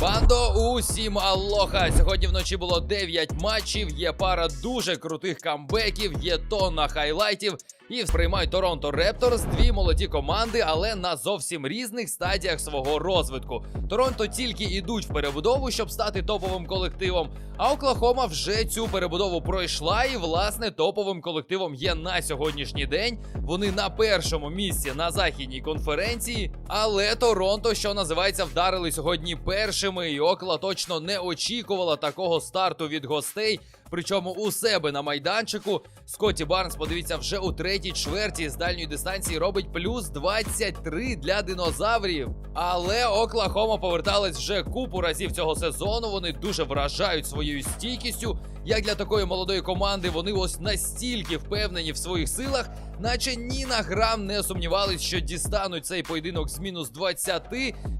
Бандо, усім алоха! Сьогодні вночі було 9 матчів, є пара дуже крутих камбеків, є тонна хайлайтів. І сприймають Торонто Репторс дві молоді команди, але на зовсім різних стадіях свого розвитку. Торонто тільки йдуть в перебудову, щоб стати топовим колективом. А Оклахома вже цю перебудову пройшла, і власне топовим колективом є на сьогоднішній день. Вони на першому місці на західній конференції. Але Торонто, що називається, вдарили сьогодні першими. І Окла точно не очікувала такого старту від гостей. Причому у себе на майданчику Скотті Барнс, подивіться, вже у третій чверті з дальньої дистанції робить плюс 23 для динозаврів. Але Оклахома поверталась вже купу разів цього сезону. Вони дуже вражають своєю стійкістю. Як для такої молодої команди, вони ось настільки впевнені в своїх силах, наче ні на грам не сумнівались, що дістануть цей поєдинок з мінус 20,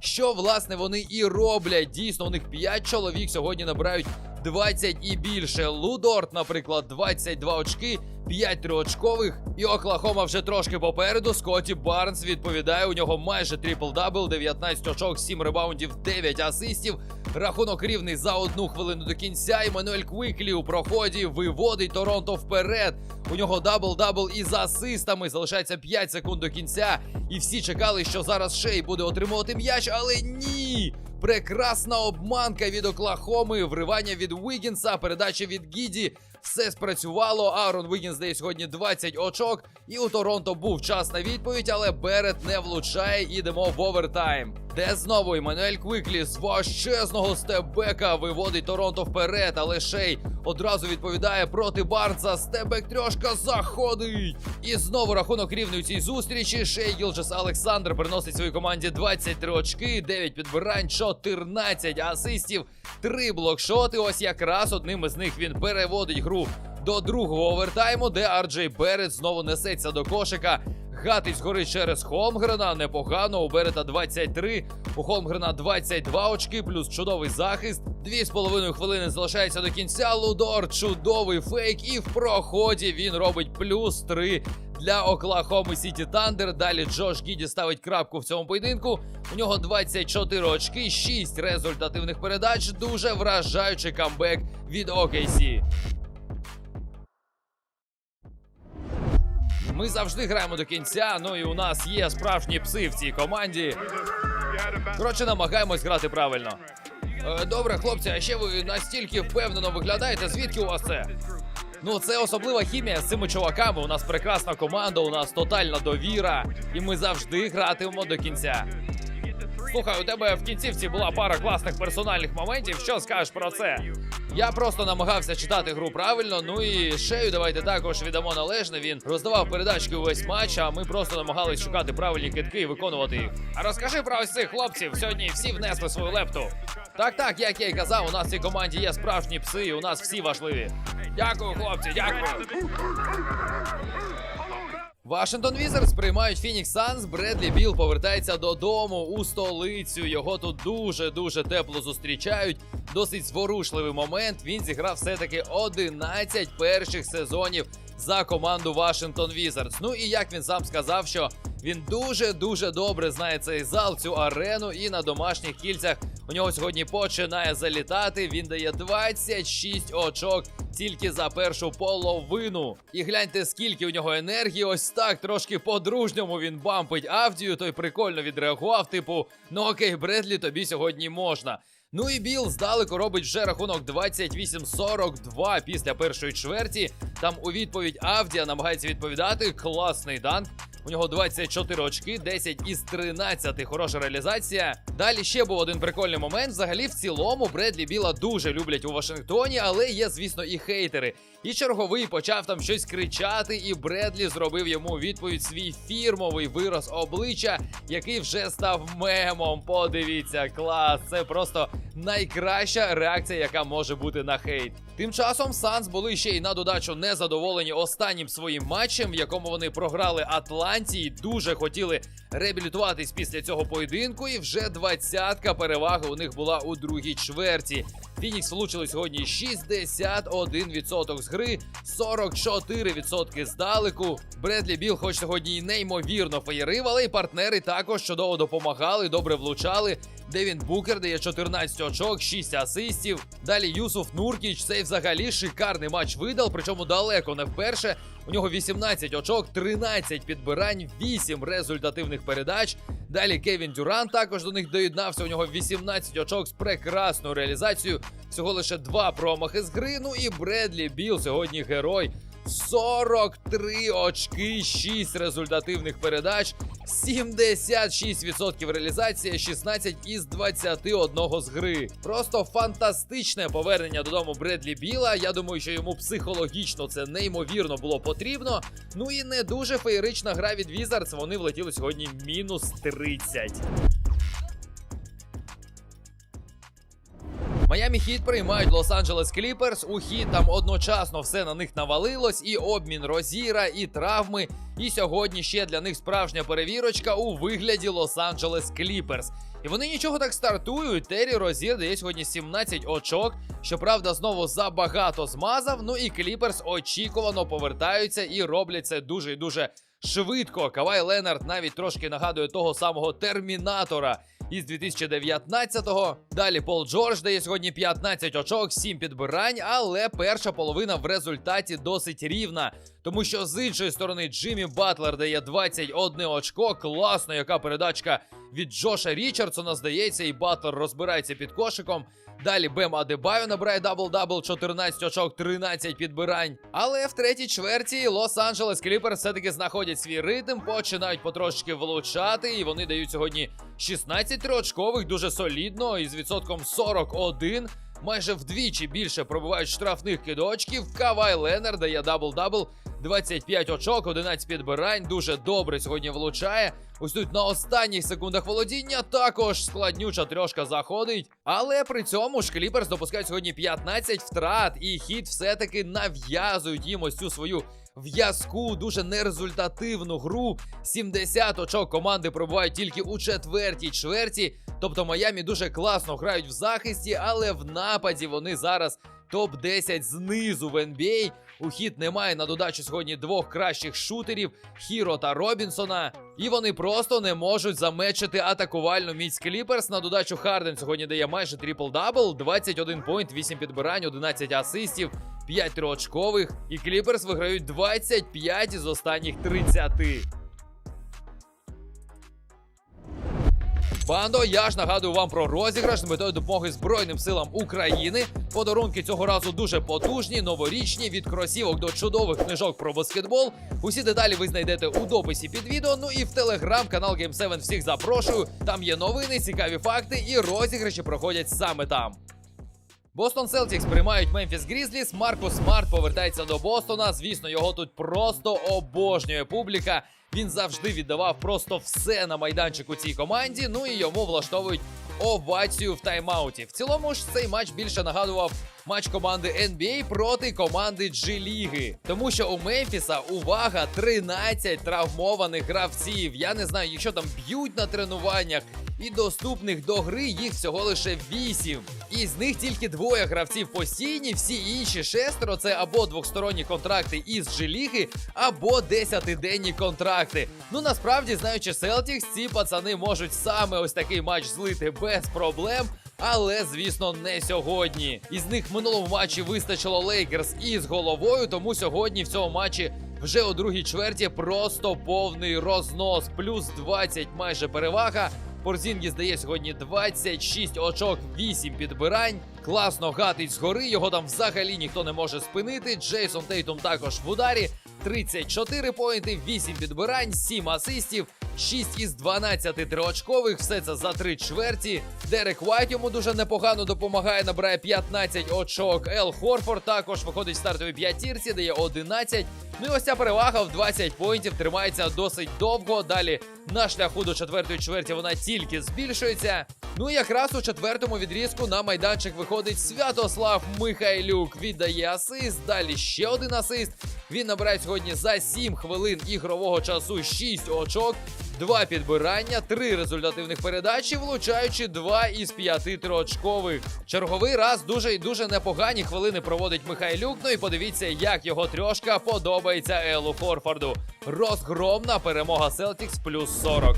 що власне вони і роблять. Дійсно, у них 5 чоловік сьогодні набирають 20 і більше. Лудорт, наприклад, 22 очки, 5 триочкових. І Оклахома вже трошки попереду. Скотті Барнс відповідає. У нього майже трипл-дабл, 19 очок, 7 ребаундів, 9 асистів. Рахунок рівний за одну хвилину до кінця. Еммануель Квіклі у проході виводить Торонто вперед. У нього дабл-дабл із асистами. Залишається 5 секунд до кінця. І всі чекали, що зараз Шей буде отримувати м'яч, але ні. Прекрасна обманка від Оклахоми, вривання від Вігінса, передача від Гіді. Все спрацювало. Аарон Вігінс дає сьогодні 20 очок. І у Торонто був час на відповідь, але Берет не влучає. Ідемо в овертайм. Де знову Еммануель Квіклі з важчезного степбека виводить Торонто вперед, але Шей одразу відповідає проти Барнса. Степбек трьошка заходить. І знову рахунок рівний у цій зустрічі. Шей Гілджес Олександр приносить своїй команді 23 очки, 9 підбирань, 14 асистів, 3 блокшоти. Ось якраз одним із них він переводить гру до другого овертайму, де Арджей Берет знову несеться до кошика. Гатить згори через Холмгрена. Непогано. У Берета 23. У Холмгрена 22 очки, плюс чудовий захист. Дві з половиною хвилини залишається до кінця. Лудор чудовий фейк. І в проході він робить плюс 3 для Оклахоми Сіті Тандер. Далі Джош Гіді ставить крапку в цьому поєдинку. У нього 24 очки, 6 результативних передач. Дуже вражаючий камбек від OKC. Ми завжди граємо до кінця. Ну і у нас є справжні пси в цій команді. Коротше, намагаємось грати правильно. Е, добре, хлопці, а ще ви настільки впевнено виглядаєте. Звідки у вас це? Ну, це особлива хімія з цими чуваками. У нас прекрасна команда, у нас тотальна довіра, і ми завжди гратимемо до кінця. Слухай, у тебе в кінцівці була пара класних персональних моментів. Що скажеш про це? Я просто намагався читати гру правильно. Ну і шею давайте також віддамо належне. Він роздавав передачки увесь матч, а ми просто намагались шукати правильні китки і виконувати їх. А розкажи про ось цих хлопців. Сьогодні всі внесли свою лепту. Так, так, як я й казав, у нас в цій команді є справжні пси, і у нас всі важливі. Дякую, хлопці, дякую. Вашингтон Візерс приймають Фінікс Санс. Бредлі Біл повертається додому у столицю. Його тут дуже дуже тепло зустрічають. Досить зворушливий момент. Він зіграв все-таки 11 перших сезонів за команду Вашингтон Візерс. Ну і як він сам сказав, що він дуже дуже добре знає цей зал, цю арену, і на домашніх кільцях у нього сьогодні починає залітати. Він дає 26 очок тільки за першу половину. І гляньте, скільки у нього енергії. Ось так трошки по-дружньому він бампить Авдію. Той прикольно відреагував. Типу, ну окей, Бредлі, тобі сьогодні можна. Ну і Біл здалеку робить вже рахунок 28-42 після першої чверті. Там у відповідь Авдія намагається відповідати. Класний данк. У нього 24 очки, 10 із 13. Хороша реалізація. Далі ще був один прикольний момент. Взагалі, в цілому, Бредлі Біла дуже люблять у Вашингтоні, але є, звісно, і хейтери. І черговий почав там щось кричати, і Бредлі зробив йому відповідь свій фірмовий вираз обличчя, який вже став мемом. Подивіться, клас, це просто найкраща реакція, яка може бути на хейт. Тим часом Санс були ще й на додачу незадоволені останнім своїм матчем, в якому вони програли Атланті. і Дуже хотіли реабілітуватись після цього поєдинку. І вже двадцятка переваги у них була у другій чверті. Фінікс влучили сьогодні 61% з гри, 44% здалеку. Бредлі Біл, хоч сьогодні і неймовірно феєрив, але й партнери також чудово допомагали, добре влучали. Девін Букер дає 14 очок, 6 асистів. Далі Юсуф Нуркіч цей взагалі шикарний матч видав, причому далеко не вперше. У нього 18 очок, 13 підбирань, 8 результативних передач. Далі Кевін Дюран також до них доєднався. У нього 18 очок з прекрасною реалізацією. Всього лише два промахи з гри. Ну і Бредлі Біл сьогодні герой. 43 очки, 6 результативних передач, 76% реалізація, 16 із 21 з гри. Просто фантастичне повернення додому Бредлі Біла. Я думаю, що йому психологічно це неймовірно було потрібно. Ну і не дуже феєрична гра від Wizards. Вони влетіли сьогодні мінус 30. Майами Хіт приймають Лос-Анджелес Кліперс. У хіт там одночасно все на них навалилось, і обмін Розіра, і травми. І сьогодні ще для них справжня перевірочка у вигляді Лос-Анджелес Кліперс. І вони нічого так стартують. Террі Розір дає сьогодні 17 очок. Щоправда, знову забагато змазав. Ну і Кліперс очікувано повертаються і роблять це дуже і дуже швидко. Кавай Ленард навіть трошки нагадує того самого термінатора із 2019-го. Далі Пол Джордж дає сьогодні 15 очок, 7 підбирань, але перша половина в результаті досить рівна. Тому що з іншої сторони Джиммі Батлер дає 21 очко. Класно, яка передачка від Джоша Річардсона. Здається, і Батлер розбирається під кошиком. Далі Бем Адебайо набирає дабл-дабл, 14 очок, 13 підбирань. Але в третій чверті Лос-Анджелес Кліперс все-таки знаходять свій ритм, починають потрошки влучати, і вони дають сьогодні 16 триочкових, дуже солідно, із відсотком 41. Майже вдвічі більше пробивають штрафних кидочків. Кавай Ленер дає дабл-дабл, 25 очок, 11 підбирань. Дуже добре сьогодні влучає. Ось тут на останніх секундах володіння також складнюча трьошка заходить. Але при цьому ж Кліперс допускають сьогодні 15 втрат, і хід все-таки нав'язують їм ось цю свою в'язку, дуже нерезультативну гру. 70 очок команди пробувають тільки у четвертій чверті. Тобто Майамі дуже класно грають в захисті, але в нападі вони зараз топ-10 знизу в NBA. У хід немає на додачу сьогодні двох кращих шутерів Хіро та Робінсона. І вони просто не можуть замечити атакувальну міць Кліперс. На додачу Харден сьогодні дає майже трипл-дабл, 21 поінт, 8 підбирань, 11 асистів, 5 триочкових. І Кліперс виграють 25 із останніх 30. Бандо, я ж нагадую вам про розіграш з метою допомоги Збройним силам України. Подарунки цього разу дуже потужні, новорічні, від кросівок до чудових книжок про баскетбол. Усі деталі ви знайдете у дописі під відео. Ну і в телеграм-канал Game7 всіх запрошую. Там є новини, цікаві факти і розіграші проходять саме там. Бостон Селтікс приймають Мемфіс Грізліс. Марко Смарт повертається до Бостона. Звісно, його тут просто обожнює публіка. Він завжди віддавав просто все на майданчику цій команді. Ну і йому влаштовують овацію в тайм-ауті. В цілому ж цей матч більше нагадував матч команди NBA проти команди G-ліги. Тому що у Мемфіса увага 13 травмованих гравців. Я не знаю, якщо там б'ють на тренуваннях. І доступних до гри їх всього лише 8. І з них тільки двоє гравців постійні, всі інші шестеро це або двосторонні контракти із G-ліги, або десятиденні контракти. Ну насправді, знаючи Celtics, ці пацани можуть саме ось такий матч злити без проблем. Але, звісно, не сьогодні. Із них в матчі вистачило Лейкерс із головою, тому сьогодні в цьому матчі вже у другій чверті просто повний рознос, плюс 20 майже перевага. Порзінгі здає сьогодні 26 очок, 8 підбирань. Класно гатить згори, його там взагалі ніхто не може спинити. Джейсон Тейтум також в ударі. 34 поінти, 8 підбирань, 7 асистів, 6 із 12 триочкових, все це за три чверті. Дерек Вайт йому дуже непогано допомагає, набирає 15 очок. Ел Хорфорд також виходить в стартовій п'ятірці, дає 11. Ну і ось ця перевага в 20 поінтів тримається досить довго. Далі на шляху до четвертої чверті вона тільки збільшується. Ну і якраз у четвертому відрізку на майданчик виходить Святослав Михайлюк. Віддає асист. Далі ще один асист. Він набирає сьогодні за 7 хвилин ігрового часу 6 очок. Два підбирання, три результативних передачі, влучаючи два із п'яти триочкових. Черговий раз дуже і дуже непогані хвилини проводить Михайлюк. Ну і подивіться, як його трьошка подобається Елу Хорфорду. Розгромна перемога Селтікс плюс 40.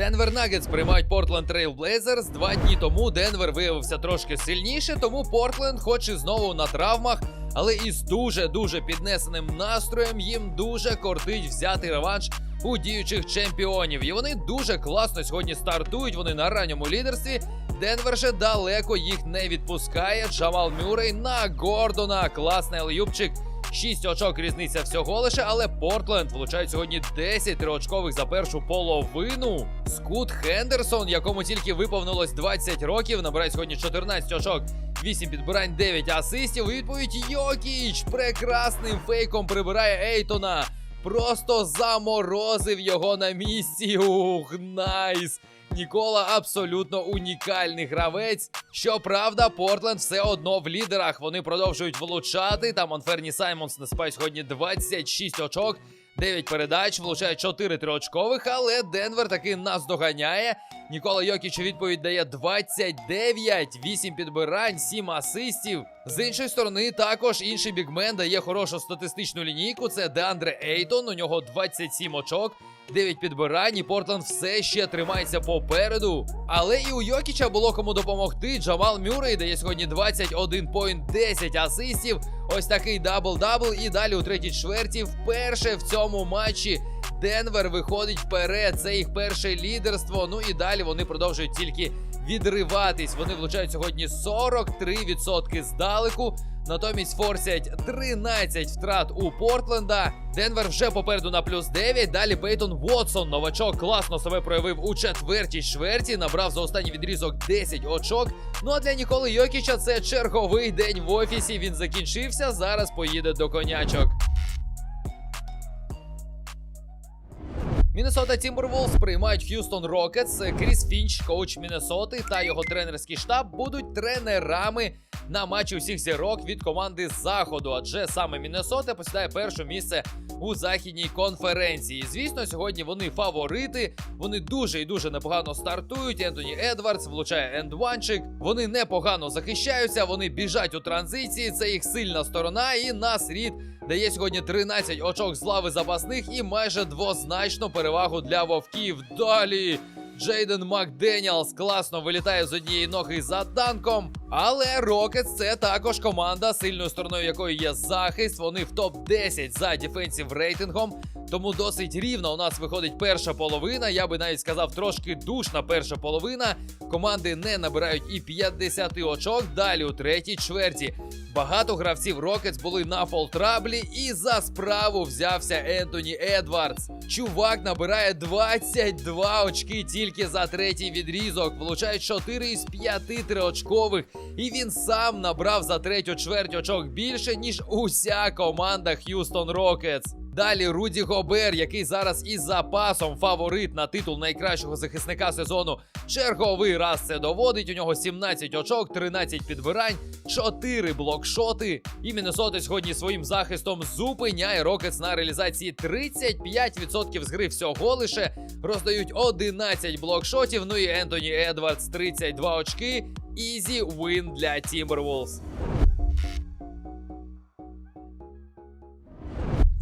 Денвер Нагетс приймають Портленд Трейл Блейзерс. Два дні тому Денвер виявився трошки сильніше, тому Портленд, хоч і знову на травмах, але із дуже дуже піднесеним настроєм їм дуже кортить взяти реванш у діючих чемпіонів. І вони дуже класно сьогодні стартують. Вони на ранньому лідерстві. Денвер же далеко їх не відпускає. Джамал Мюррей на Гордона. Класний алюбчик. 6 очок різниця всього лише, але Портленд влучають сьогодні 10 триочкових за першу половину. Скут Хендерсон, якому тільки виповнилось 20 років, набирає сьогодні 14 очок, 8 підбирань, 9 асистів. У Відповідь Йокіч прекрасним фейком прибирає Ейтона. Просто заморозив його на місці. Ух, найс! Нікола абсолютно унікальний гравець. Щоправда, Портленд все одно в лідерах. Вони продовжують влучати. Там Монферні Саймонс насипає сьогодні 26 очок. 9 передач, влучає 4 триочкових, але Денвер таки нас доганяє. Нікола Йокіч відповідь дає 29, 8 підбирань, 7 асистів. З іншої сторони, також інший бігмен дає хорошу статистичну лінійку. Це Деандре Ейтон. У нього 27 очок. 9 підбирань, і Портленд все ще тримається попереду. Але і у Йокіча було кому допомогти. Джамал Мюррей дає сьогодні 21 поінт, 10 асистів. Ось такий дабл-дабл. І далі у третій чверті вперше в цьому матчі Денвер виходить вперед. Це їх перше лідерство. Ну і далі вони продовжують тільки відриватись. Вони влучають сьогодні 43% здалеку. Натомість форсять 13 втрат у Портленда. Денвер вже попереду на плюс 9. Далі Пейтон Вотсон, новачок, класно себе проявив у четвертій чверті. Набрав за останній відрізок 10 очок. Ну а для Ніколи Йокіча це черговий день в офісі. Він закінчився. Зараз поїде до конячок. Міннесота Тімберволс приймають Х'юстон Рокетс. Кріс Фінч, коуч Міннесоти та його тренерський штаб будуть тренерами на матчі усіх зірок від команди заходу. Адже саме Міннесота посідає перше місце у західній конференції. Звісно, сьогодні вони фаворити. Вони дуже і дуже непогано стартують. Ентоні Едвардс влучає ендванчик. Вони непогано захищаються. Вони біжать у транзиції. Це їх сильна сторона. І нас рід дає сьогодні 13 очок з лави запасних і майже двозначну перевагу для вовків. Далі. Джейден Макденіалс класно вилітає з однієї ноги за танком. Але Рокетс це також команда, сильною стороною якої є захист. Вони в топ-10 за дефенсів рейтингом. Тому досить рівно у нас виходить перша половина. Я би навіть сказав, трошки душна перша половина. Команди не набирають і 50 очок. Далі у третій чверті. Багато гравців Рокетс були на фолтраблі, і за справу взявся Ентоні Едвардс. Чувак набирає 22 очки тільки за третій відрізок. Влучає 4 із 5 триочкових. І він сам набрав за третю чверть очок більше, ніж уся команда Х'юстон Рокетс. Далі Руді Гобер, який зараз із запасом фаворит на титул найкращого захисника сезону. Черговий раз це доводить. У нього 17 очок, 13 підбирань, 4 блокшоти. І Міннесота сьогодні своїм захистом зупиняє Рокетс на реалізації 35% з гри всього лише. Роздають 11 блокшотів. Ну і Ентоні Едвардс 32 очки. Ізі вин для Timberwolves.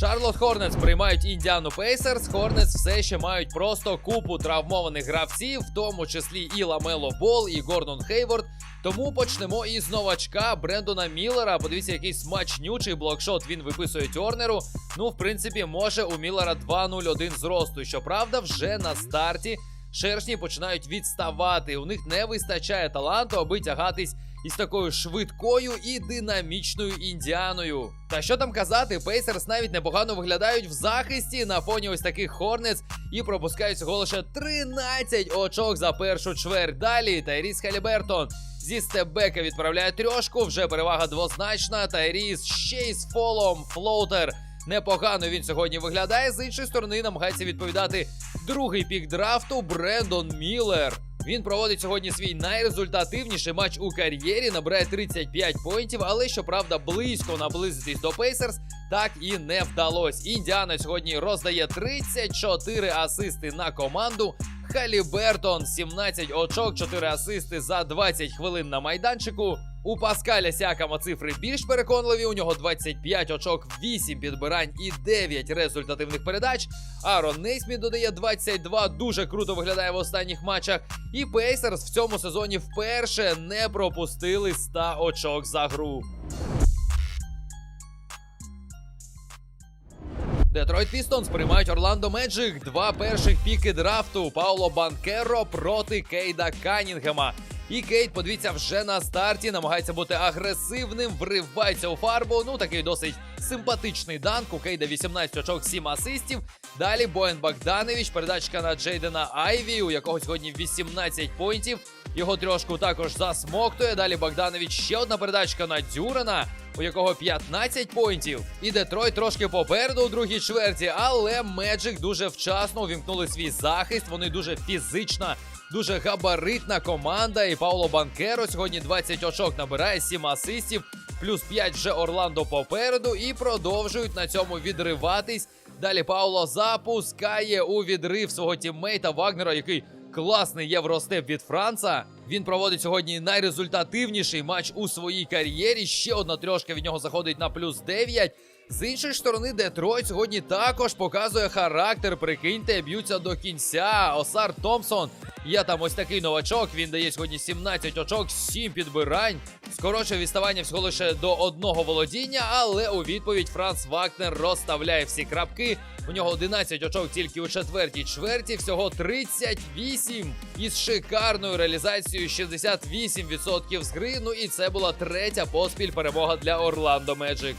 Шарлот Хорнетс приймають Індіану Пейсерс. Хорнетс все ще мають просто купу травмованих гравців, в тому числі і Ламело Бол, і Гордон Хейворд. Тому почнемо із новачка Брендона Міллера. Подивіться, який смачнючий блокшот він виписує Тьорнеру. Ну, в принципі, може у Міллера 2-0-1 зросту. Щоправда, вже на старті шершні починають відставати. У них не вистачає таланту, аби тягатись із такою швидкою і динамічною індіаною. Та що там казати, Пейсерс навіть непогано виглядають в захисті на фоні ось таких Хорнец і пропускають всього лише 13 очок за першу чверть. Далі Тайріс Халібертон зі степбека відправляє трьошку. Вже перевага двозначна. Тайріс ще й з фолом. Флоутер. Непогано він сьогодні виглядає. З іншої сторони намагається відповідати другий пік драфту Брендон Міллер. Він проводить сьогодні свій найрезультативніший матч у кар'єрі, набирає 35 поінтів, але щоправда близько наблизитись до Пейсерс так і не вдалось. Індіана сьогодні роздає 34 асисти на команду. Халібертон 17 очок, 4 асисти за 20 хвилин на майданчику. У Паскаля Сякама цифри більш переконливі. У нього 25 очок, 8 підбирань і 9 результативних передач. Арон Нейсміт додає 22, дуже круто виглядає в останніх матчах. І Пейсерс в цьому сезоні вперше не пропустили 100 очок за гру. Детройт Пістонс приймають Орландо Меджик. Два перших піки драфту. Пауло Банкеро проти Кейда Канінгема. І Кейт, подивіться, вже на старті намагається бути агресивним, вривається у фарбу. Ну такий досить симпатичний данк. У Кейда 18 очок, 7 асистів. Далі Боєн Богданович, передачка на Джейдена Айві, у якого сьогодні 18 поінтів. Його трьошку також засмоктує. Далі Богданович ще одна передачка на Дюрана, у якого 15 поінтів. І Детройт трошки попереду у другій чверті, але Меджик дуже вчасно увімкнули свій захист. Вони дуже фізична, дуже габаритна команда. І Пауло Банкеро сьогодні 20 очок набирає, 7 асистів, плюс 5 вже Орландо попереду. І продовжують на цьому відриватись. Далі Пауло запускає у відрив свого тіммейта Вагнера, який класний євростеп від Франца. Він проводить сьогодні найрезультативніший матч у своїй кар'єрі. Ще одна трьошка від нього заходить на плюс 9. З іншої сторони, Детройт сьогодні також показує характер. Прикиньте, б'ються до кінця. Осар Томпсон. Є там ось такий новачок. Він дає сьогодні 17 очок, 7 підбирань. Скорочує відставання всього лише до одного володіння, але у відповідь Франц Вагнер розставляє всі крапки. У нього 11 очок тільки у четвертій чверті, всього 38 із шикарною реалізацією 68% з гри. Ну і це була третя поспіль перемога для Орландо Меджик.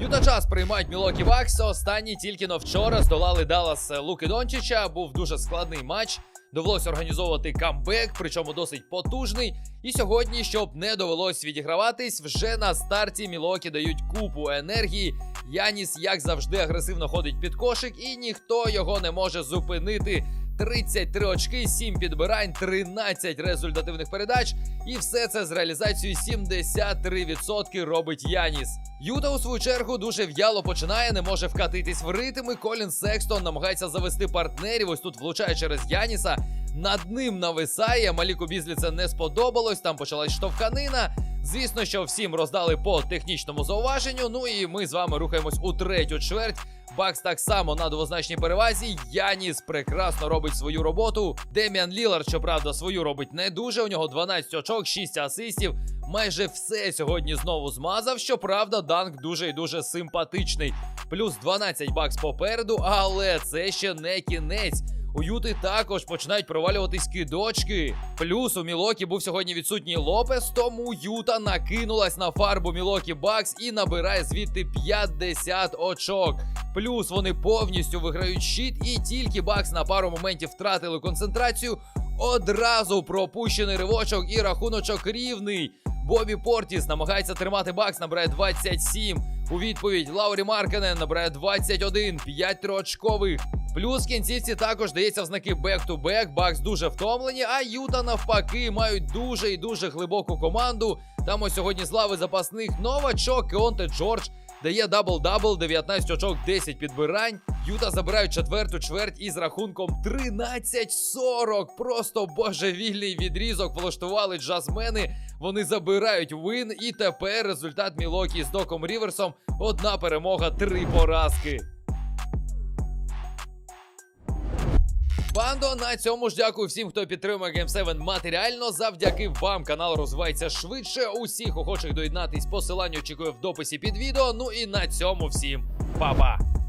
Юта Джаз приймають Мілокі Бакс. Останні тільки но вчора здолали Даллас Луки Дончича. Був дуже складний матч. Довелося організовувати камбек, причому досить потужний. І сьогодні, щоб не довелось відіграватись, вже на старті Мілокі дають купу енергії. Яніс, як завжди, агресивно ходить під кошик, і ніхто його не може зупинити. 33 очки, 7 підбирань, 13 результативних передач. І все це з реалізацією 73% робить Яніс. Юта у свою чергу дуже в'яло починає, не може вкатитись в ритми. Колін Секстон намагається завести партнерів. Ось тут влучає через Яніса. Над ним нависає. Маліку Бізлі це не сподобалось. Там почалась штовханина. Звісно, що всім роздали по технічному зауваженню. Ну і ми з вами рухаємось у третю чверть. Бакс так само на двозначній перевазі. Яніс прекрасно робить свою роботу. Деміан Лілар, щоправда, свою робить не дуже. У нього 12 очок, 6 асистів. Майже все сьогодні знову змазав. Щоправда, данк дуже і дуже симпатичний. Плюс 12 бакс попереду, але це ще не кінець. У Юти також починають провалюватись кидочки. Плюс у Мілокі був сьогодні відсутній Лопес, тому Юта накинулась на фарбу Мілокі Бакс і набирає звідти 50 очок. Плюс вони повністю виграють щит, і тільки Бакс на пару моментів втратили концентрацію. Одразу пропущений ривочок і рахуночок рівний. Бобі Портіс намагається тримати Бакс, набирає 27. У відповідь Лаурі Маркенен набирає 21, 5 триочкових. Плюс в кінцівці також дається в знаки бек-ту-бек. Бакс дуже втомлені, а Юта навпаки мають дуже і дуже глибоку команду. Там ось сьогодні з лави запасних новачок Кеонте Джордж дає дабл-дабл, 19 очок, 10 підбирань. Юта забирають четверту чверть із рахунком 13-40. Просто божевільний відрізок влаштували джазмени. Вони забирають вин, і тепер результат Мілокі з Доком Ріверсом. Одна перемога, три поразки. Бандо, на цьому ж дякую всім, хто підтримує Game 7 матеріально. Завдяки вам канал розвивається швидше. Усіх охочих доєднатись посилання очікую в дописі під відео. Ну і на цьому всім па-па!